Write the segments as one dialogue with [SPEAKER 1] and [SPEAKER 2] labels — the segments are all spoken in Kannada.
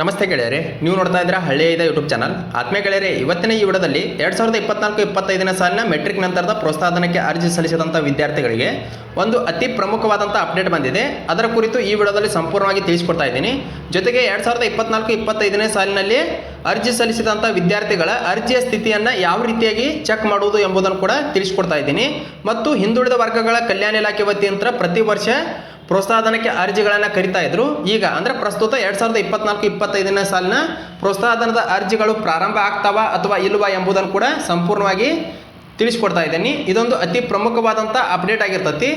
[SPEAKER 1] ನಮಸ್ತೆ ಗೆಳೆಯರೆ, ನೀವು ನೋಡ್ತಾ ಇದ್ದೀರಾ ಹಳ್ಳಿಯ ಇದೆ ಯೂಟ್ಯೂಬ್ ಚಾನಲ್ ಆತ್ಮೀಯ ಗೆಳೆಯರೆ, ಇವತ್ತಿನ ಈ ವಿಡದಲ್ಲಿ ಎರಡು ಸಾವಿರದ ಇಪ್ಪತ್ನಾಲ್ಕು ಇಪ್ಪತ್ತೈದನೇ ಸಾಲಿನ ಮೆಟ್ರಿಕ್ ನಂತರದ ಪ್ರೋತ್ಸಾಹನಕ್ಕೆ ಅರ್ಜಿ ಸಲ್ಲಿಸಿದಂಥ ವಿದ್ಯಾರ್ಥಿಗಳಿಗೆ ಒಂದು ಅತಿ ಪ್ರಮುಖವಾದಂಥ ಅಪ್ಡೇಟ್ ಬಂದಿದೆ. ಅದರ ಕುರಿತು ಈ ವಿಡದಲ್ಲಿ ಸಂಪೂರ್ಣವಾಗಿ ತಿಳಿಸ್ಕೊಡ್ತಾ ಇದ್ದೀನಿ. ಜೊತೆಗೆ ಎರಡು ಸಾವಿರದ ಇಪ್ಪತ್ನಾಲ್ಕು ಇಪ್ಪತ್ತೈದನೇ ಸಾಲಿನಲ್ಲಿ ಅರ್ಜಿ ಸಲ್ಲಿಸಿದಂಥ ವಿದ್ಯಾರ್ಥಿಗಳ ಅರ್ಜಿಯ ಸ್ಥಿತಿಯನ್ನು ಯಾವ ರೀತಿಯಾಗಿ ಚೆಕ್ ಮಾಡುವುದು ಎಂಬುದನ್ನು ಕೂಡ ತಿಳಿಸ್ಕೊಡ್ತಾ ಇದ್ದೀನಿ. ಮತ್ತು ಹಿಂದುಳಿದ ವರ್ಗಗಳ ಕಲ್ಯಾಣ ಇಲಾಖೆ ವತಿಯಂತ್ರ ಪ್ರತಿ ವರ್ಷ ಪ್ರೋತ್ಸಾಹಧನಕ್ಕೆ ಅರ್ಜಿಗಳನ್ನು ಕರಿತಾ ಇದ್ರು. ಈಗ ಅಂದ್ರೆ ಪ್ರಸ್ತುತ ಎರಡು ಸಾವಿರದ ಇಪ್ಪತ್ನಾಲ್ಕು ಇಪ್ಪತ್ತೈದನೇ ಸಾಲಿನ ಪ್ರೋತ್ಸಾಹಧನದ ಅರ್ಜಿಗಳು ಪ್ರಾರಂಭ ಆಗ್ತಾವ ಅಥವಾ ಇಲ್ವಾ ಎಂಬುದನ್ನು ಕೂಡ ಸಂಪೂರ್ಣವಾಗಿ ತಿಳಿಸ್ಕೊಡ್ತಾ ಇದ್ದೀನಿ. ಇದೊಂದು ಅತಿ ಪ್ರಮುಖವಾದಂಥ ಅಪ್ಡೇಟ್ ಆಗಿರ್ತತಿ.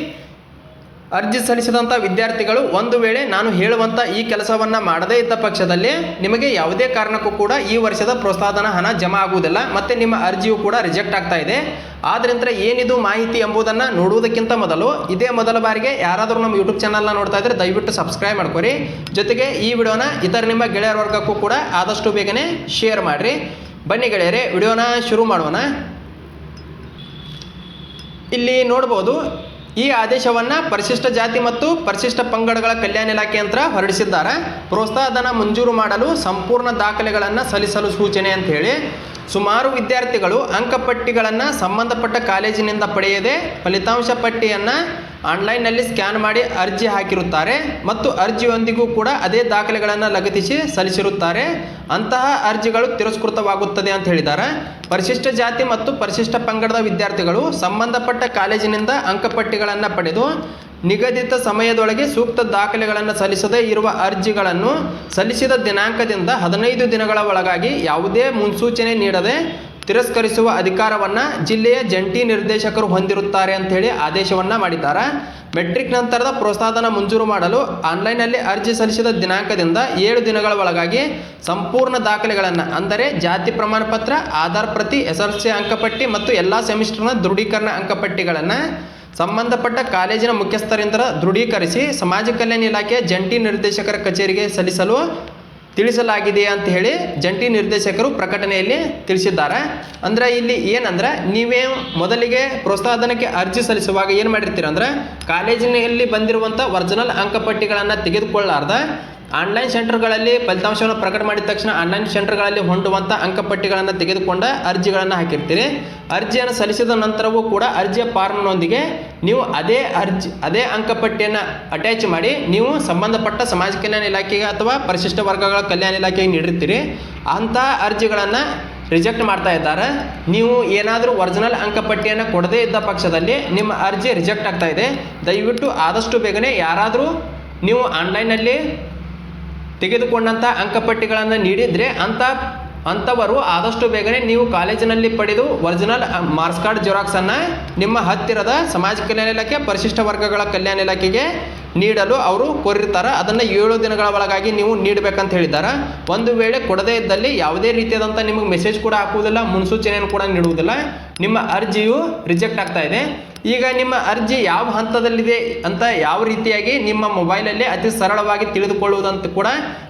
[SPEAKER 1] ಅರ್ಜಿ ಸಲ್ಲಿಸಿದಂಥ ವಿದ್ಯಾರ್ಥಿಗಳು ಒಂದು ವೇಳೆ ನಾನು ಹೇಳುವಂಥ ಈ ಕೆಲಸವನ್ನು ಮಾಡದೇ ಇದ್ದ ಪಕ್ಷದಲ್ಲಿ ನಿಮಗೆ ಯಾವುದೇ ಕಾರಣಕ್ಕೂ ಕೂಡ ಈ ವರ್ಷದ ಪ್ರೋತ್ಸಾಹನ ಹಣ ಜಮಾ ಆಗುವುದಿಲ್ಲ, ಮತ್ತು ನಿಮ್ಮ ಅರ್ಜಿಯು ಕೂಡ ರಿಜೆಕ್ಟ್ ಆಗ್ತಾ ಇದೆ. ಆದ್ದರಿಂದ ಏನಿದು ಮಾಹಿತಿ ಎಂಬುದನ್ನು ನೋಡುವುದಕ್ಕಿಂತ ಮೊದಲು ಇದೇ ಮೊದಲ ಬಾರಿಗೆ ಯಾರಾದರೂ ನಮ್ಮ ಯೂಟ್ಯೂಬ್ ಚಾನಲ್ನ ನೋಡ್ತಾ ಇದ್ರೆ ದಯವಿಟ್ಟು ಸಬ್ಸ್ಕ್ರೈಬ್ ಮಾಡ್ಕೊರಿ. ಜೊತೆಗೆ ಈ ವಿಡಿಯೋನ ಇತರ ನಿಮ್ಮ ಗೆಳೆಯರ ವರ್ಗಕ್ಕೂ ಕೂಡ ಆದಷ್ಟು ಬೇಗನೆ ಶೇರ್ ಮಾಡಿರಿ. ಬನ್ನಿ ಗೆಳೆಯರೇ, ವಿಡಿಯೋನ ಶುರು ಮಾಡೋಣ. ಇಲ್ಲಿ ನೋಡ್ಬೋದು ಈ ಆದೇಶವನ್ನು ಪರಿಶಿಷ್ಟ ಜಾತಿ ಮತ್ತು ಪರಿಶಿಷ್ಟ ಪಂಗಡಗಳ ಕಲ್ಯಾಣ ಇಲಾಖೆ ಅಂತ ಹೊರಡಿಸಿದ್ದಾರೆ. ಪ್ರೋತ್ಸಾಹಧನ ಮಂಜೂರು ಮಾಡಲು ಸಂಪೂರ್ಣ ದಾಖಲೆಗಳನ್ನು ಸಲ್ಲಿಸಲು ಸೂಚನೆ ಅಂತ ಹೇಳಿ ಸುಮಾರು ವಿದ್ಯಾರ್ಥಿಗಳು ಅಂಕಪಟ್ಟಿಗಳನ್ನು ಸಂಬಂಧಪಟ್ಟ ಕಾಲೇಜಿನಿಂದ ಪಡೆಯದೆ ಫಲಿತಾಂಶ ಪಟ್ಟಿಯನ್ನು ಆನ್ಲೈನ್ನಲ್ಲಿ ಸ್ಕ್ಯಾನ್ ಮಾಡಿ ಅರ್ಜಿ ಹಾಕಿರುತ್ತಾರೆ ಮತ್ತು ಅರ್ಜಿಯೊಂದಿಗೂ ಕೂಡ ಅದೇ ದಾಖಲೆಗಳನ್ನು ಲಗತ್ತಿಸಿ ಸಲ್ಲಿಸಿರುತ್ತಾರೆ. ಅಂತಹ ಅರ್ಜಿಗಳು ತಿರಸ್ಕೃತವಾಗುತ್ತದೆ ಅಂತ ಹೇಳಿದ್ದಾರೆ. ಪರಿಶಿಷ್ಟ ಜಾತಿ ಮತ್ತು ಪರಿಶಿಷ್ಟ ಪಂಗಡದ ವಿದ್ಯಾರ್ಥಿಗಳು ಸಂಬಂಧಪಟ್ಟ ಕಾಲೇಜಿನಿಂದ ಅಂಕಪಟ್ಟಿಗಳನ್ನು ಪಡೆದು ನಿಗದಿತ ಸಮಯದೊಳಗೆ ಸೂಕ್ತ ದಾಖಲೆಗಳನ್ನು ಸಲ್ಲಿಸದೇ ಇರುವ ಅರ್ಜಿಗಳನ್ನು ಸಲ್ಲಿಸಿದ ದಿನಾಂಕದಿಂದ ಹದಿನೈದು ದಿನಗಳ ಒಳಗಾಗಿ ಯಾವುದೇ ಮುನ್ಸೂಚನೆ ನೀಡದೆ ತಿರಸ್ಕರಿಸುವ ಅಧಿಕಾರವನ್ನು ಜಿಲ್ಲೆಯ ಜಂಟಿ ನಿರ್ದೇಶಕರು ಹೊಂದಿರುತ್ತಾರೆ ಅಂತೇಳಿ ಆದೇಶವನ್ನು ಮಾಡಿದ್ದಾರೆ. ಮೆಟ್ರಿಕ್ ನಂತರದ ಪ್ರೋತ್ಸಾಹಧನ ಮಂಜೂರು ಮಾಡಲು ಆನ್ಲೈನ್ನಲ್ಲಿ ಅರ್ಜಿ ಸಲ್ಲಿಸಿದ ದಿನಾಂಕದಿಂದ ಏಳು ದಿನಗಳ ಒಳಗಾಗಿ ಸಂಪೂರ್ಣ ದಾಖಲೆಗಳನ್ನು, ಅಂದರೆ ಜಾತಿ ಪ್ರಮಾಣ ಪತ್ರ ಆಧಾರ್ ಪ್ರತಿ ಎಸ್ ಸಿ ಅಂಕಪಟ್ಟಿ ಮತ್ತು ಎಲ್ಲ ಸೆಮಿಸ್ಟರ್ನ ದೃಢೀಕರಣ ಅಂಕಪಟ್ಟಿಗಳನ್ನು ಸಂಬಂಧಪಟ್ಟ ಕಾಲೇಜಿನ ಮುಖ್ಯಸ್ಥರಿಂದ ದೃಢೀಕರಿಸಿ ಸಮಾಜ ಕಲ್ಯಾಣ ಇಲಾಖೆಯ ಜಂಟಿ ನಿರ್ದೇಶಕರ ಕಚೇರಿಗೆ ಸಲ್ಲಿಸಲು ತಿಳಿಸಲಾಗಿದೆ ಅಂತ ಹೇಳಿ ಜಂಟಿ ನಿರ್ದೇಶಕರು ಪ್ರಕಟಣೆಯಲ್ಲಿ ತಿಳಿಸಿದ್ದಾರೆ. ಅಂದರೆ ಇಲ್ಲಿ ಏನಂದ್ರೆ, ನೀವೇ ಮೊದಲಿಗೆ ಪ್ರೋತ್ಸಾಹಧನಕ್ಕೆ ಅರ್ಜಿ ಸಲ್ಲಿಸುವಾಗ ಏನು ಮಾಡಿರ್ತೀರ ಅಂದ್ರೆ, ಕಾಲೇಜಿನಲ್ಲಿ ಬಂದಿರುವಂಥ ಒರಿಜಿನಲ್ ಅಂಕಪಟ್ಟಿಗಳನ್ನು ತೆಗೆದುಕೊಳ್ಳಾರ್ದ ಆನ್ಲೈನ್ ಸೆಂಟರ್ಗಳಲ್ಲಿ ಫಲಿತಾಂಶವನ್ನು ಪ್ರಕಟ ಮಾಡಿದ ತಕ್ಷಣ ಆನ್ಲೈನ್ ಸೆಂಟರ್ಗಳಲ್ಲಿ ಹೊಂಡುವಂಥ ಅಂಕಪಟ್ಟಿಗಳನ್ನು ತೆಗೆದುಕೊಂಡ ಅರ್ಜಿಗಳನ್ನು ಹಾಕಿರ್ತೀರಿ. ಅರ್ಜಿಯನ್ನು ಸಲ್ಲಿಸಿದ ನಂತರವೂ ಕೂಡ ಅರ್ಜಿಯ ಫಾರ್ಮ್ನೊಂದಿಗೆ ನೀವು ಅದೇ ಅರ್ಜಿ, ಅದೇ ಅಂಕಪಟ್ಟಿಯನ್ನು ಅಟ್ಯಾಚ್ ಮಾಡಿ ನೀವು ಸಂಬಂಧಪಟ್ಟ ಸಮಾಜ ಕಲ್ಯಾಣ ಇಲಾಖೆಗೆ ಅಥವಾ ಪರಿಶಿಷ್ಟ ವರ್ಗಗಳ ಕಲ್ಯಾಣ ಇಲಾಖೆಗೆ ನೀಡಿರ್ತೀರಿ. ಅಂಥ ಅರ್ಜಿಗಳನ್ನು ರಿಜೆಕ್ಟ್ ಮಾಡ್ತಾ ಇದ್ದಾರೆ. ನೀವು ಏನಾದರೂ ಒರಿಜಿನಲ್ ಅಂಕಪಟ್ಟಿಯನ್ನು ಕೊಡದೇ ಇದ್ದ ಪಕ್ಷದಲ್ಲಿ ನಿಮ್ಮ ಅರ್ಜಿ ರಿಜೆಕ್ಟ್ ಆಗ್ತಾ ಇದೆ. ದಯವಿಟ್ಟು ಆದಷ್ಟು ಬೇಗನೆ ಯಾರಾದರೂ ನೀವು ಆನ್ಲೈನಲ್ಲಿ ತೆಗೆದುಕೊಂಡಂಥ ಅಂಕಪಟ್ಟಿಗಳನ್ನು ನೀಡಿದರೆ ಅಂಥ ಅಂಥವರು ಆದಷ್ಟು ಬೇಗನೆ ನೀವು ಕಾಲೇಜಿನಲ್ಲಿ ಪಡೆದು ಒರಿಜಿನಲ್ ಮಾರ್ಕ್ಸ್ ಕಾರ್ಡ್ ಜೆರಾಕ್ಸನ್ನು ನಿಮ್ಮ ಹತ್ತಿರದ ಸಮಾಜ ಕಲ್ಯಾಣ ಇಲಾಖೆ, ಪರಿಶಿಷ್ಟ ವರ್ಗಗಳ ಕಲ್ಯಾಣ ಇಲಾಖೆಗೆ ನೀಡಲು ಅವರು ಕೋರಿರ್ತಾರೆ. ಅದನ್ನು ಏಳು ದಿನಗಳ ಒಳಗಾಗಿ ನೀವು ನೀಡಬೇಕಂತ ಹೇಳಿದ್ದಾರೆ. ಒಂದು ವೇಳೆ ಕೊಡದೇ ಇದ್ದಲ್ಲಿ ಯಾವುದೇ ರೀತಿಯಾದಂಥ ನಿಮಗೆ ಮೆಸೇಜ್ ಕೂಡ ಹಾಕುವುದಿಲ್ಲ, ಮುನ್ಸೂಚನೆಯನ್ನು ಕೂಡ ನೀಡುವುದಿಲ್ಲ. ನಿಮ್ಮ ಅರ್ಜಿಯು ರಿಜೆಕ್ಟ್ ಆಗ್ತಾ ಇದೆ. ಈಗ ನಿಮ್ಮ ಅರ್ಜಿ ಯಾವ ಹಂತದಲ್ಲಿದೆ ಅಂತ ಯಾವ ರೀತಿಯಾಗಿ ನಿಮ್ಮ ಮೊಬೈಲಲ್ಲಿ ಅತಿ ಸರಳವಾಗಿ ತಿಳಿದುಕೊಳ್ಳುವುದಂತ ಕೂಡ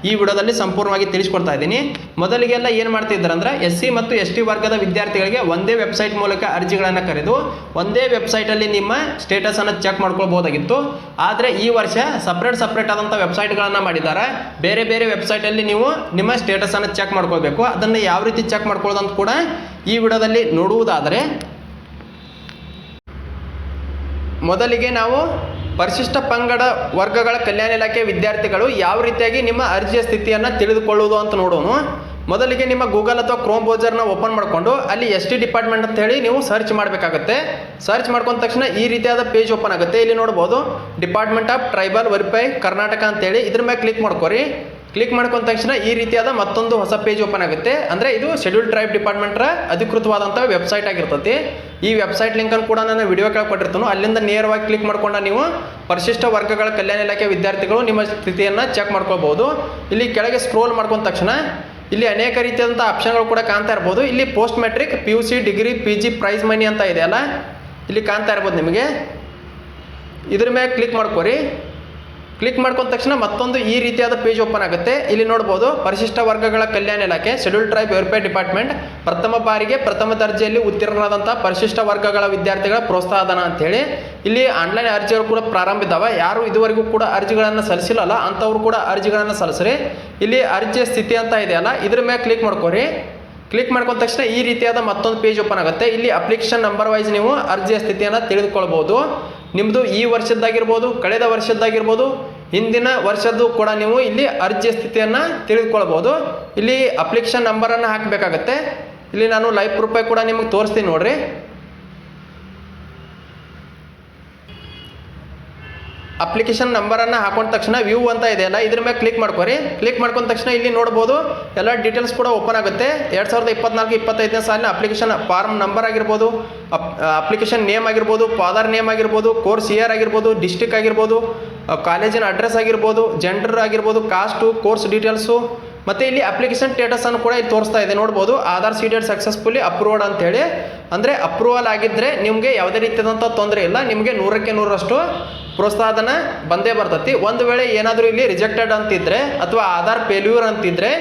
[SPEAKER 1] ಈ ವಿಡಿಯೋದಲ್ಲಿ ಸಂಪೂರ್ಣವಾಗಿ ತಿಳಿಸ್ಕೊಡ್ತಾ ಇದ್ದೀನಿ. ಮೊದಲಿಗೆಲ್ಲ ಏನು ಮಾಡ್ತಿದ್ದಾರೆ ಅಂದ್ರೆ ಎಸ್ ಸಿ ಮತ್ತು ಎಸ್ ಟಿ ವರ್ಗದ ವಿದ್ಯಾರ್ಥಿಗಳಿಗೆ ಒಂದೇ ವೆಬ್ಸೈಟ್ ಮೂಲಕ ಅರ್ಜಿಗಳನ್ನು ಕರೆದು ಒಂದೇ ವೆಬ್ಸೈಟಲ್ಲಿ ನಿಮ್ಮ ಸ್ಟೇಟಸನ್ನು ಚೆಕ್ ಮಾಡ್ಕೊಳ್ಬೋದಾಗಿತ್ತು. ಆದರೆ ಈ ವರ್ಷ ಸಪ್ರೇಟ್ ಸಪ್ರೇಟ್ ಆದಂಥ ವೆಬ್ಸೈಟ್ಗಳನ್ನು ಮಾಡಿದ್ದಾರೆ. ಬೇರೆ ಬೇರೆ ವೆಬ್ಸೈಟಲ್ಲಿ ನೀವು ನಿಮ್ಮ ಸ್ಟೇಟಸನ್ನು ಚೆಕ್ ಮಾಡ್ಕೊಳ್ಬೇಕು. ಅದನ್ನು ಯಾವ ರೀತಿ ಚೆಕ್ ಮಾಡ್ಕೊಳ್ಳೋದಂತ ಕೂಡ ಈ ವಿಡಿಯೋದಲ್ಲಿ ನೋಡುವುದಾದರೆ ಮೊದಲಿಗೆ ನಾವು ಪರಿಶಿಷ್ಟ ಪಂಗಡ ವರ್ಗಗಳ ಕಲ್ಯಾಣ ಇಲಾಖೆ ವಿದ್ಯಾರ್ಥಿಗಳು ಯಾವ ರೀತಿಯಾಗಿ ನಿಮ್ಮ ಅರ್ಜಿಯ ಸ್ಥಿತಿಯನ್ನು ತಿಳಿದುಕೊಳ್ಳುವುದು ಅಂತ ನೋಡೋಣ ಮೊದಲಿಗೆ ನಿಮ್ಮ ಗೂಗಲ್ ಅಥವಾ ಕ್ರೋಮ್ ಬ್ರೌಸರ್ನ ಓಪನ್ ಮಾಡಿಕೊಂಡು ಅಲ್ಲಿ ಎಸ್ ಟಿ ಡಿಪಾರ್ಟ್ಮೆಂಟ್ ಅಂತ ಹೇಳಿ ನೀವು ಸರ್ಚ್ ಮಾಡಬೇಕಾಗುತ್ತೆ. ಸರ್ಚ್ ಮಾಡ್ಕೊಂಡ ತಕ್ಷಣ ಈ ರೀತಿಯಾದ ಪೇಜ್ ಓಪನ್ ಆಗುತ್ತೆ. ಇಲ್ಲಿ ನೋಡ್ಬೋದು department of tribal verify Karnataka ಅಂತೇಳಿ ಇದ್ರ ಮೇಲೆ ಕ್ಲಿಕ್ ಮಾಡ್ಕೊರಿ. ಕ್ಲಿಕ್ ಮಾಡ್ಕೊಂಡ ತಕ್ಷಣ ಈ ರೀತಿಯಾದ ಮತ್ತೊಂದು ಹೊಸ ಪೇಜ್ ಓಪನ್ ಆಗುತ್ತೆ. ಅಂದರೆ ಇದು ಶೆಡ್ಯೂಲ್ ಟ್ರೈಬ್ ಡಿಪಾರ್ಟ್ಮೆಂಟ್ರ ಅಧಿಕೃತವಾದಂಥ ವೆಬ್ಸೈಟ್ ಆಗಿರ್ತತಿ. ಈ ವೆಬ್ಸೈಟ್ ಲಿಂಕನ್ನು ಕೂಡ ನಾನು ವಿಡಿಯೋ ಕೆಳಗೆ ಕೊಟ್ಟಿರ್ತಾನು. ಅಲ್ಲಿಂದ ನೇರವಾಗಿ ಕ್ಲಿಕ್ ಮಾಡ್ಕೊಂಡ ನೀವು ಪರಿಶಿಷ್ಟ ವರ್ಗಗಳ ಕಲ್ಯಾಣ ಇಲಾಖೆ ವಿದ್ಯಾರ್ಥಿಗಳು ನಿಮ್ಮ ಸ್ಥಿತಿಯನ್ನು ಚೆಕ್ ಮಾಡ್ಕೊಳ್ಬೋದು ಇಲ್ಲಿ ಕೆಳಗೆ ಸ್ಕ್ರೋಲ್ ಮಾಡ್ಕೊಂಡ ತಕ್ಷಣ ಇಲ್ಲಿ ಅನೇಕ ರೀತಿಯಾದಂಥ ಆಪ್ಷನ್ಗಳು ಕೂಡ ಕಾಣ್ತಾ ಇರ್ಬೋದು. ಇಲ್ಲಿ post matric P U C degree P G prize money ಅಂತ ಇದೆ ಅಲ್ಲ. ಇಲ್ಲಿ ಕಾಣ್ತಾ ಇರ್ಬೋದು ನಿಮಗೆ. ಇದ್ರ ಮೇಲೆ ಕ್ಲಿಕ್ ಮಾಡ್ಕೊರಿ. ಕ್ಲಿಕ್ ಮಾಡ್ಕೊಂಡ ತಕ್ಷಣ ಮತ್ತೊಂದು ಈ ರೀತಿಯಾದ ಪೇಜ್ ಓಪನ್ ಆಗುತ್ತೆ. ಇಲ್ಲಿ ನೋಡ್ಬೋದು, ಪರಿಶಿಷ್ಟ ವರ್ಗಗಳ ಕಲ್ಯಾಣ ಇಲಾಖೆ ಶೆಡ್ಯೂಲ್ ಟ್ರೈಬ್ ವೆಲ್ಫೇರ್ ಡಿಪಾರ್ಟ್ಮೆಂಟ್, ಪ್ರಥಮ ಬಾರಿಗೆ ಪ್ರಥಮ ದರ್ಜೆಯಲ್ಲಿ ಉತ್ತೀರ್ಣರಾದಂಥ ಪರಿಶಿಷ್ಟ ವರ್ಗಗಳ ವಿದ್ಯಾರ್ಥಿಗಳ ಪ್ರೋತ್ಸಾಹಧನ ಅಂತೇಳಿ ಇಲ್ಲಿ ಆನ್ಲೈನ್ ಅರ್ಜಿಗಳು ಕೂಡ ಪ್ರಾರಂಭ ಇದ್ದಾವೆ. ಯಾರು ಇದುವರೆಗೂ ಕೂಡ ಅರ್ಜಿಗಳನ್ನು ಸಲ್ಲಿಸಿಲ್ಲಲ್ಲ, ಅಂಥವ್ರು ಕೂಡ ಅರ್ಜಿಗಳನ್ನು ಸಲ್ಲಿಸ್ರಿ. ಇಲ್ಲಿ ಅರ್ಜಿಯ ಸ್ಥಿತಿ ಅಂತ ಇದೆಯಲ್ಲ, ಇದ್ರ ಮೇಲೆ ಕ್ಲಿಕ್ ಮಾಡ್ಕೊರಿ. ಕ್ಲಿಕ್ ಮಾಡ್ಕೊಂಡ ತಕ್ಷಣ ಈ ರೀತಿಯಾದ ಮತ್ತೊಂದು ಪೇಜ್ ಓಪನ್ ಆಗುತ್ತೆ. ಇಲ್ಲಿ ಅಪ್ಲಿಕೇಶನ್ ನಂಬರ್ ವೈಸ್ ನೀವು ಅರ್ಜಿಯ ಸ್ಥಿತಿಯನ್ನು ತಿಳಿದುಕೊಳ್ಬೋದು. ನಿಮ್ಮದು ಈ ವರ್ಷದ್ದಾಗಿರ್ಬೋದು, ಕಳೆದ ವರ್ಷದ್ದಾಗಿರ್ಬೋದು, ಹಿಂದಿನ ವರ್ಷದ್ದು ಕೂಡ ನೀವು ಇಲ್ಲಿ ಅರ್ಜಿ ಸ್ಥಿತಿಯನ್ನು ತಿಳಿದುಕೊಳ್ಬೋದು. ಇಲ್ಲಿ ಅಪ್ಲಿಕೇಶನ್ ನಂಬರನ್ನು ಹಾಕಬೇಕಾಗತ್ತೆ. ಇಲ್ಲಿ ನಾನು ಲೈವ್ ಪ್ರೂಫಾಗಿ ಕೂಡ ನಿಮಗೆ ತೋರಿಸ್ತೀನಿ ನೋಡ್ರಿ. ಅಪ್ಲಿಕೇಶನ್ ನಂಬರನ್ನು ಹಾಕೊಂಡ ತಕ್ಷಣ ವ್ಯೂ ಅಂತ ಇದೆ ಅಲ್ಲ, ಇದ್ರ ಮೇಲೆ ಕ್ಲಿಕ್ ಮಾಡ್ಕೊರಿ. ಕ್ಲಿಕ್ ಮಾಡ್ಕೊಂಡ ತಕ್ಷಣ ಇಲ್ಲಿ ನೋಡ್ಬೋದು, ಎಲ್ಲ ಡೀಟೇಲ್ಸ್ ಕೂಡ ಓಪನ್ ಆಗುತ್ತೆ. ಎರಡು ಸಾವಿರದ ಇಪ್ಪತ್ನಾಲ್ಕು, ಇಪ್ಪತ್ತೈದನೇ ಸಾಲಿನ ಅಪ್ಲಿಕೇಶನ್ ಫಾರ್ಮ್ ನಂಬರ್ ಆಗಿರ್ಬೋದು, ಅಪ್ ಅಪ್ಲಿಕೇಶನ್ ನೇಮ್ ಆಗಿರ್ಬೋದು ಫಾದರ್ ನೇಮ್ ಆಗಿರ್ಬೋದು ಕೋರ್ಸ್ ಇಯರ್ ಆಗಿರ್ಬೋದು ಡಿಸ್ಟಿಕ್ ಆಗಿರ್ಬೋದು ಕಾಲೇಜಿನ ಅಡ್ರೆಸ್ ಆಗಿರ್ಬೋದು ಜೆಂಡರ್ ಆಗಿರ್ಬೋದು ಕಾಸ್ಟು ಕೋರ್ಸ್ ಡೀಟೇಲ್ಸು ಮತ್ತು ಇಲ್ಲಿ ಅಪ್ಲಿಕೇಶನ್ ಸ್ಟೇಟಸನ್ನು ಕೂಡ ಇಲ್ಲಿ ತೋರಿಸ್ತಾ ಇದೆ. ನೋಡ್ಬೋದು, ಆಧಾರ್ ಸೀಡೆಡ್ ಸಕ್ಸಸ್ಫುಲಿ ಅಪ್ರೂವ್ಡ್ ಅಂತೇಳಿ. ಅಂದರೆ ಅಪ್ರೂವಲ್ ಆಗಿದ್ದರೆ ನಿಮಗೆ ಯಾವುದೇ ರೀತಿಯಾದಂಥ ತೊಂದರೆ ಇಲ್ಲ, ನಿಮಗೆ ನೂರಕ್ಕೆ ನೂರರಷ್ಟು ಪ್ರೋತ್ಸಾಹನ ಬಂದೇ ಬರ್ತತಿ. ಒಂದು ವೇಳೆ ಏನಾದರೂ ಇಲ್ಲಿ ರಿಜೆಕ್ಟೆಡ್ ಅಂತಿದ್ರೆ ಅಥವಾ ಆಧಾರ್ ಫೇಲ್ಯೂರ್ ಅಂತಿದ್ರೆ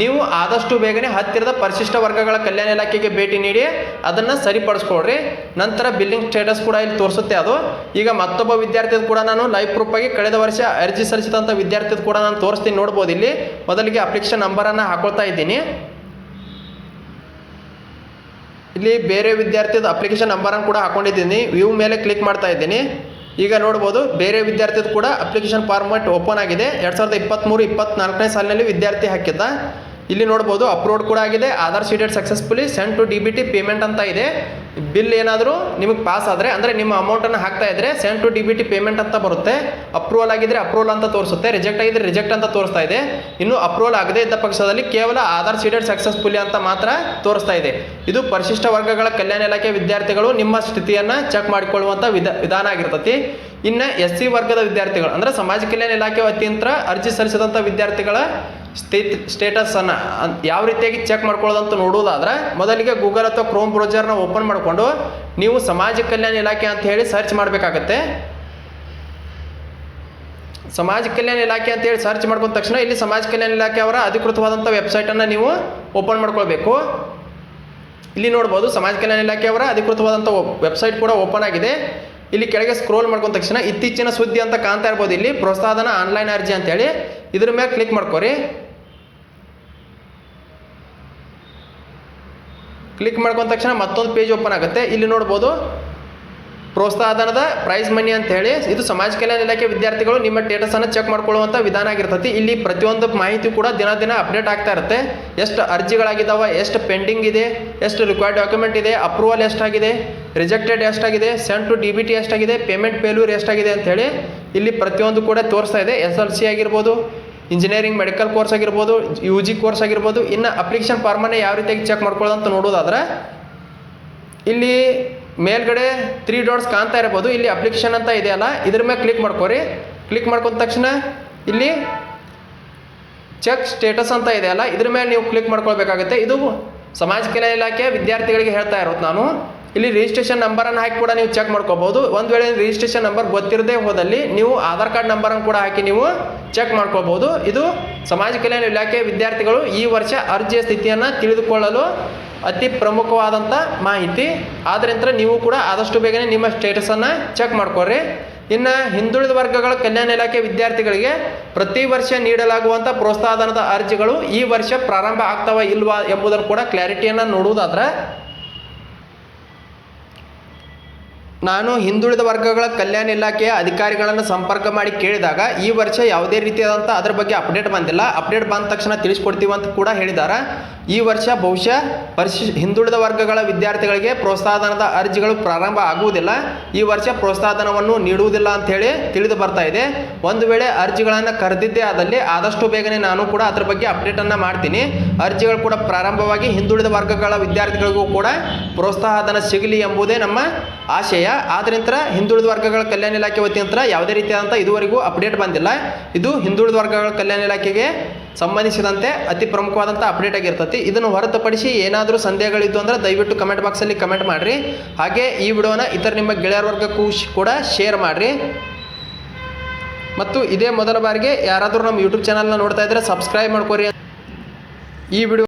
[SPEAKER 1] ನೀವು ಆದಷ್ಟು ಬೇಗನೆ ಹತ್ತಿರದ ಪರಿಶಿಷ್ಟ ವರ್ಗಗಳ ಕಲ್ಯಾಣ ಇಲಾಖೆಗೆ ಭೇಟಿ ನೀಡಿ ಅದನ್ನು ಸರಿಪಡಿಸ್ಕೊಳ್ರಿ. ನಂತರ ಬಿಲ್ಲಿಂಗ್ ಸ್ಟೇಟಸ್ ಕೂಡ ಇಲ್ಲಿ ತೋರಿಸುತ್ತೆ ಅದು. ಈಗ ಮತ್ತೊಬ್ಬ ವಿದ್ಯಾರ್ಥಿ ಕೂಡ ನಾನು ಲೈವ್ ಪ್ರೂಫ್ ಆಗಿ ಕಳೆದ ವರ್ಷ ಅರ್ಜಿ ಸಲ್ಲಿಸಿದಂಥ ವಿದ್ಯಾರ್ಥಿ ಕೂಡ ನಾನು ತೋರಿಸ್ತೀನಿ ನೋಡ್ಬೋದು ಇಲ್ಲಿ. ಮೊದಲಿಗೆ ಅಪ್ಲಿಕೇಶನ್ ನಂಬರನ್ನು ಹಾಕೊಳ್ತಾ ಇದ್ದೀನಿ. ಇಲ್ಲಿ ಬೇರೆ ವಿದ್ಯಾರ್ಥಿದ ಅಪ್ಲಿಕೇಶನ್ ನಂಬರನ್ನು ಕೂಡ ಹಾಕೊಂಡಿದ್ದೀನಿ. ವ್ಯೂ ಮೇಲೆ ಕ್ಲಿಕ್ ಮಾಡ್ತಾ ಇದ್ದೀನಿ. ಈಗ ನೋಡ್ಬೋದು, ಬೇರೆ ವಿದ್ಯಾರ್ಥಿದು ಕೂಡ ಅಪ್ಲಿಕೇಶನ್ ಫಾರ್ಮೆಟ್ ಓಪನ್ ಆಗಿದೆ. ಎರಡು ಸಾವಿರದ ಇಪ್ಪತ್ತ್ಮೂರು ಇಪ್ಪತ್ನಾಲ್ಕನೇ ಸಾಲಿನಲ್ಲಿ ವಿದ್ಯಾರ್ಥಿ ಹಾಕಿದ್ದ. ಇಲ್ಲಿ ನೋಡ್ಬೋದು ಅಪ್ಲೋಡ್ ಕೂಡ ಆಗಿದೆ Aadhaar seeded successfully send to D B T payment ಅಂತ ಇದೆ. ಬಿಲ್ ಏನಾದರೂ ನಿಮಗೆ ಪಾಸ್ ಆದರೆ, ಅಂದರೆ ನಿಮ್ಮ ಅಮೌಂಟನ್ನು ಹಾಕ್ತಾ ಇದ್ರೆ send to D B T payment ಅಂತ ಬರುತ್ತೆ. ಅಪ್ರೂವಲ್ ಆಗಿದ್ರೆ ಅಪ್ರೂವಲ್ ಅಂತ ತೋರಿಸುತ್ತೆ ರಿಜೆಕ್ಟ್ ಆಗಿದ್ರೆ ರಿಜೆಕ್ಟ್ ಅಂತ ತೋರಿಸ್ತಾ ಇದೆ. ಇನ್ನು ಅಪ್ರೂವಲ್ ಆಗದೇ ಇದ್ದ ಪಕ್ಷದಲ್ಲಿ ಕೇವಲ ಆಧಾರ್ ಶೀಟೆಡ್ ಸಕ್ಸಸ್ಫುಲಿ ಅಂತ ಮಾತ್ರ ತೋರಿಸ್ತಾ ಇದೆ. ಇದು ಪರಿಶಿಷ್ಟ ವರ್ಗಗಳ ಕಲ್ಯಾಣ ಇಲಾಖೆ ವಿದ್ಯಾರ್ಥಿಗಳು ನಿಮ್ಮ ಸ್ಥಿತಿಯನ್ನು ಚೆಕ್ ಮಾಡಿಕೊಳ್ಳುವಂಥ ವಿಧ, ವಿಧಾನ ಆಗಿರ್ತತಿ. ಇನ್ನು ಎಸ್ ಸಿ ವರ್ಗದ ವಿದ್ಯಾರ್ಥಿಗಳು, ಅಂದರೆ ಸಮಾಜ ಕಲ್ಯಾಣ ಇಲಾಖೆ ವತಿಯಿಂದ ಅರ್ಜಿ ಸಲ್ಲಿಸಿದಂಥ ವಿದ್ಯಾರ್ಥಿಗಳ ಸ್ಟೇಟ್, ಸ್ಟೇಟಸನ್ನು ಯಾವ ರೀತಿಯಾಗಿ ಚೆಕ್ ಮಾಡ್ಕೊಳ್ಳೋದಂತ ನೋಡೋದಾದ್ರೆ ಮೊದಲಿಗೆ ಗೂಗಲ್ ಅಥವಾ ಕ್ರೋಮ್ ಬ್ರೌಸರ್ನ ಓಪನ್ ಮಾಡಿಕೊಂಡು ನೀವು ಸಮಾಜ ಕಲ್ಯಾಣ ಇಲಾಖೆ ಅಂತ ಹೇಳಿ ಸರ್ಚ್ ಮಾಡಬೇಕಾಗತ್ತೆ. ಸಮಾಜ ಕಲ್ಯಾಣ ಇಲಾಖೆ ಅಂತ ಹೇಳಿ ಸರ್ಚ್ ಮಾಡ್ಕೊಂಡ ತಕ್ಷಣ ಇಲ್ಲಿ ಸಮಾಜ ಕಲ್ಯಾಣ ಇಲಾಖೆ ಅವರ ಅಧಿಕೃತವಾದಂಥ ವೆಬ್ಸೈಟನ್ನು ನೀವು ಓಪನ್ ಮಾಡ್ಕೊಳ್ಬೇಕು. ಇಲ್ಲಿ ನೋಡ್ಬೋದು ಸಮಾಜ ಕಲ್ಯಾಣ ಇಲಾಖೆಯವರ ಅಧಿಕೃತವಾದಂಥ ವೆಬ್ಸೈಟ್ ಕೂಡ ಓಪನ್ ಆಗಿದೆ. ಇಲ್ಲಿ ಕೆಳಗೆ ಸ್ಕ್ರೋಲ್ ಮಾಡ್ಕೊಂಡ ತಕ್ಷಣ ಇತ್ತೀಚಿನ ಸುದ್ದಿ ಅಂತ ಕಾಣ್ತಾ ಇರ್ಬೋದು ಇಲ್ಲಿ ಪ್ರೋತ್ಸಾಹನ ಆನ್ಲೈನ್ ಅರ್ಜಿ ಅಂತೇಳಿ ಇದ್ರ ಮೇಲೆ ಕ್ಲಿಕ್ ಮಾಡ್ಕೊರಿ. ಕ್ಲಿಕ್ ಮಾಡ್ಕೊಂಡ ತಕ್ಷಣ ಮತ್ತೊಂದು ಪೇಜ್ ಓಪನ್ ಆಗುತ್ತೆ. ಇಲ್ಲಿ ನೋಡ್ಬೋದು, ಪ್ರೋತ್ಸಾಹಧನದ ಪ್ರೈಸ್ ಮನಿ ಅಂತ ಹೇಳಿ, ಇದು ಸಮಾಜ ಕಲ್ಯಾಣ ಇಲಾಖೆ ವಿದ್ಯಾರ್ಥಿಗಳು ನಿಮ್ಮ ಸ್ಟೇಟಸನ್ನು ಚೆಕ್ ಮಾಡ್ಕೊಳ್ಳುವಂಥ ವಿಧಾನ ಆಗಿರ್ತೈತಿ. ಇಲ್ಲಿ ಪ್ರತಿಯೊಂದು ಮಾಹಿತಿ ಕೂಡ ದಿನ ದಿನ ಅಪ್ಡೇಟ್ ಆಗ್ತಾ ಇರುತ್ತೆ. ಎಷ್ಟು ಅರ್ಜಿಗಳಾಗಿದ್ದಾವೆ ಎಷ್ಟು ಪೆಂಡಿಂಗ್ ಇದೆ, ಎಷ್ಟು ರಿಕ್ವೈರ್ಡ್ ಡಾಕ್ಯುಮೆಂಟ್ ಇದೆ ಅಪ್ರೂವಲ್ ಎಷ್ಟಾಗಿದೆ ರಿಜೆಕ್ಟೆಡ್ ಎಷ್ಟಾಗಿದೆ send to D B T ಎಷ್ಟಾಗಿದೆ ಪೇಮೆಂಟ್ ಫೇಲ್ಯೂರ್ ಎಷ್ಟಾಗಿದೆ ಅಂತೇಳಿ ಇಲ್ಲಿ ಪ್ರತಿಯೊಂದು ಕೂಡ ತೋರಿಸ್ತಾ ಇದೆ. ಎಸ್ ಎಲ್ ಸಿ ಆಗಿರ್ಬೋದು ಇಂಜಿನಿಯರಿಂಗ್ ಮೆಡಿಕಲ್ ಕೋರ್ಸ್ ಆಗಿರ್ಬೋದು ಯು ಜಿ ಕೋರ್ಸ್ ಆಗಿರ್ಬೋದು, ಇನ್ನು ಅಪ್ಲಿಕೇಶನ್ ಫಾರ್ಮನ್ನೇ ಯಾವ ರೀತಿಯಾಗಿ ಚೆಕ್ ಮಾಡ್ಕೊಳ್ಳೋದಂತ ನೋಡೋದಾದ್ರೆ, ಇಲ್ಲಿ ಮೇಲ್ಗಡೆ ತ್ರೀ ಡಾಟ್ಸ್ ಕಾಣ್ತಾ ಇರ್ಬೋದು. ಇಲ್ಲಿ ಅಪ್ಲಿಕೇಶನ್ ಅಂತ ಇದೆಯಲ್ಲ ಇದ್ರ ಮೇಲೆ ಕ್ಲಿಕ್ ಮಾಡ್ಕೊರಿ. ಕ್ಲಿಕ್ ಮಾಡ್ಕೊಂಡ ತಕ್ಷಣ ಇಲ್ಲಿ ಚೆಕ್ ಸ್ಟೇಟಸ್ ಅಂತ ಇದೆಯಲ್ಲ ಇದ್ರ ಮೇಲೆ ನೀವು ಕ್ಲಿಕ್ ಮಾಡ್ಕೊಳ್ಬೇಕಾಗುತ್ತೆ. ಇದು ಸಮಾಜ ಕಲ್ಯಾಣ ಇಲಾಖೆ ವಿದ್ಯಾರ್ಥಿಗಳಿಗೆ ಹೇಳ್ತಾ ಇರೋದು ನಾನು. ಇಲ್ಲಿ ರಿಜಿಸ್ಟ್ರೇಷನ್ ನಂಬರನ್ನು ಹಾಕಿ ಕೂಡ ನೀವು ಚೆಕ್ ಮಾಡ್ಕೋಬಹುದು ಒಂದು ವೇಳೆ ರಿಜಿಸ್ಟ್ರೇಷನ್ ನಂಬರ್ ಗೊತ್ತಿರದೇ ಹೋದಲ್ಲಿ ನೀವು ಆಧಾರ್ ಕಾರ್ಡ್ ನಂಬರನ್ನು ಕೂಡ ಹಾಕಿ ನೀವು ಚೆಕ್ ಮಾಡ್ಕೋಬಹುದು ಇದು ಸಮಾಜ ಕಲ್ಯಾಣ ಇಲಾಖೆ ವಿದ್ಯಾರ್ಥಿಗಳು ಈ ವರ್ಷ ಅರ್ಜಿಯ ಸ್ಥಿತಿಯನ್ನು ತಿಳಿದುಕೊಳ್ಳಲು ಅತಿ ಪ್ರಮುಖವಾದಂಥ ಮಾಹಿತಿ. ಆದ್ರಿಂದ ನೀವು ಕೂಡ ಆದಷ್ಟು ಬೇಗನೆ ನಿಮ್ಮ ಸ್ಟೇಟಸನ್ನು ಚೆಕ್ ಮಾಡ್ಕೊಳ್ರಿ. ಇನ್ನು ಹಿಂದುಳಿದ ವರ್ಗಗಳ ಕಲ್ಯಾಣ ಇಲಾಖೆ ವಿದ್ಯಾರ್ಥಿಗಳಿಗೆ ಪ್ರತಿ ವರ್ಷ ನೀಡಲಾಗುವಂಥ ಪ್ರೋತ್ಸಾಹಧನದ ಅರ್ಜಿಗಳು ಈ ವರ್ಷ ಪ್ರಾರಂಭ ಆಗ್ತಾವ ಇಲ್ವಾ ಎಂಬುದನ್ನು ಕೂಡ ಕ್ಲಾರಿಟಿಯನ್ನು ನೋಡುವುದಾದ್ರೆ ನಾನು ಹಿಂದುಳಿದ ವರ್ಗಗಳ ಕಲ್ಯಾಣ ಇಲಾಖೆಯ ಅಧಿಕಾರಿಗಳನ್ನು ಸಂಪರ್ಕ ಮಾಡಿ ಕೇಳಿದಾಗ ಈ ವರ್ಷ ಯಾವುದೇ ರೀತಿಯಾದಂಥ ಅದರ ಬಗ್ಗೆ ಅಪ್ಡೇಟ್ ಬಂದಿಲ್ಲ. ಅಪ್ಡೇಟ್ ಬಂದ ತಕ್ಷಣ ತಿಳಿಸ್ಕೊಡ್ತೀವಿ ಅಂತ ಕೂಡ ಹೇಳಿದ್ದಾರೆ ಈ ವರ್ಷ ಬಹುಶಃ ಪರಿಶಿ, ಹಿಂದುಳಿದ ವರ್ಗಗಳ ವಿದ್ಯಾರ್ಥಿಗಳಿಗೆ ಪ್ರೋತ್ಸಾಹಧನದ ಅರ್ಜಿಗಳು ಪ್ರಾರಂಭ ಆಗುವುದಿಲ್ಲ. ಈ ವರ್ಷ ಪ್ರೋತ್ಸಾಹಧನವನ್ನು ನೀಡುವುದಿಲ್ಲ ಅಂತ ಹೇಳಿ ತಿಳಿದು ಬರ್ತಾ ಇದೆ. ಒಂದು ವೇಳೆ ಅರ್ಜಿಗಳನ್ನು ಕರೆದಿದ್ದೇ ಆದಲ್ಲಿ ಆದಷ್ಟು ಬೇಗನೆ ನಾನು ಕೂಡ ಅದರ ಬಗ್ಗೆ ಅಪ್ಡೇಟನ್ನು ಮಾಡ್ತೀನಿ. ಅರ್ಜಿಗಳು ಕೂಡ ಪ್ರಾರಂಭವಾಗಿ ಹಿಂದುಳಿದ ವರ್ಗಗಳ ವಿದ್ಯಾರ್ಥಿಗಳಿಗೂ ಕೂಡ ಪ್ರೋತ್ಸಾಹಧನ ಸಿಗಲಿ ಎಂಬುದೇ ನಮ್ಮ ಆಶಯ. ಆದ್ರಿಂದ ಹಿಂದುಳಿದ ವರ್ಗಗಳ ಕಲ್ಯಾಣ ಇಲಾಖೆ ವತಿಯಂತ್ರ ಯಾವುದೇ ರೀತಿಯಾದಂಥ ಇದುವರೆಗೂ ಅಪ್ಡೇಟ್ ಬಂದಿಲ್ಲ. ಇದು ಹಿಂದುಳಿದ ವರ್ಗಗಳ ಕಲ್ಯಾಣ ಇಲಾಖೆಗೆ ಸಂಬಂಧಿಸಿದಂತೆ ಅತಿ ಪ್ರಮುಖವಾದಂಥ ಅಪ್ಡೇಟ್ ಆಗಿರ್ತತಿ. ಇದನ್ನು ಹೊರತುಪಡಿಸಿ ಏನಾದರೂ ಸಂದೇಹಗಳಿದ್ದು ಅಂದರೆ ದಯವಿಟ್ಟು ಕಮೆಂಟ್ ಬಾಕ್ಸಲ್ಲಿ ಕಮೆಂಟ್ ಮಾಡಿರಿ. ಹಾಗೆ ಈ ವಿಡಿಯೋನ ಇತರ ನಿಮ್ಮ ಗೆಳೆಯರ ವರ್ಗಕ್ಕೂ ಕೂಡ ಶೇರ್ ಮಾಡಿರಿ. ಮತ್ತು ಇದೇ ಮೊದಲ ಬಾರಿಗೆ ಯಾರಾದರೂ ನಮ್ಮ ಯೂಟ್ಯೂಬ್ ಚಾನಲ್ನ ನೋಡ್ತಾ ಇದ್ರೆ ಸಬ್ಸ್ಕ್ರೈಬ್ ಮಾಡ್ಕೊರಿ ಈ ವಿಡಿಯೋ